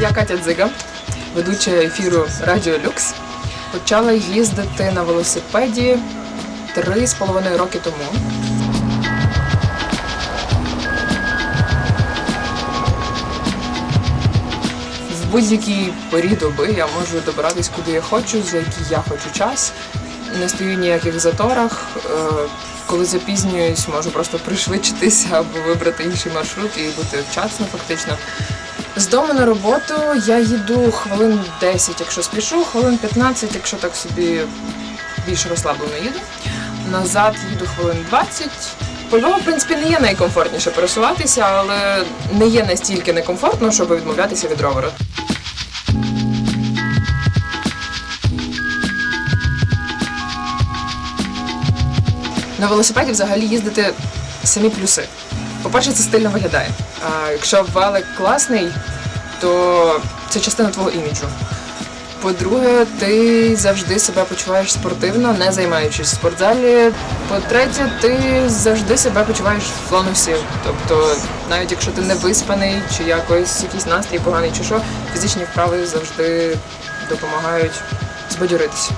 Я Катя Дзига, ведуча ефіру Радіо Люкс. Почала їздити на велосипеді три з половиною роки тому. В будь-якій порі доби я можу добиратись куди я хочу, за який я хочу час. Не стою ніяких заторах. Е, Коли запізнююсь, можу просто пришвидшитися або вибрати інший маршрут і бути вчасно, фактично. З дому на роботу я їду хвилин 10, якщо спішу, хвилин 15, якщо так собі більш розслаблено їду. Назад їду хвилин 20. По Львову, в принципі, не є найкомфортніше пересуватися, але не є настільки некомфортно, щоб відмовлятися від ровера. На велосипеді взагалі їздити самі плюси. По-перше, це стильно виглядає. А якщо велик класний, то це частина твого іміджу. По-друге, ти завжди себе почуваєш спортивно, не займаючись в спортзалі. По-третє, ти завжди себе почуваєш в тонусі. Тобто, навіть якщо ти не виспаний, чи якось якийсь настрій поганий, чи що, фізичні вправи завжди допомагають збадьоритися.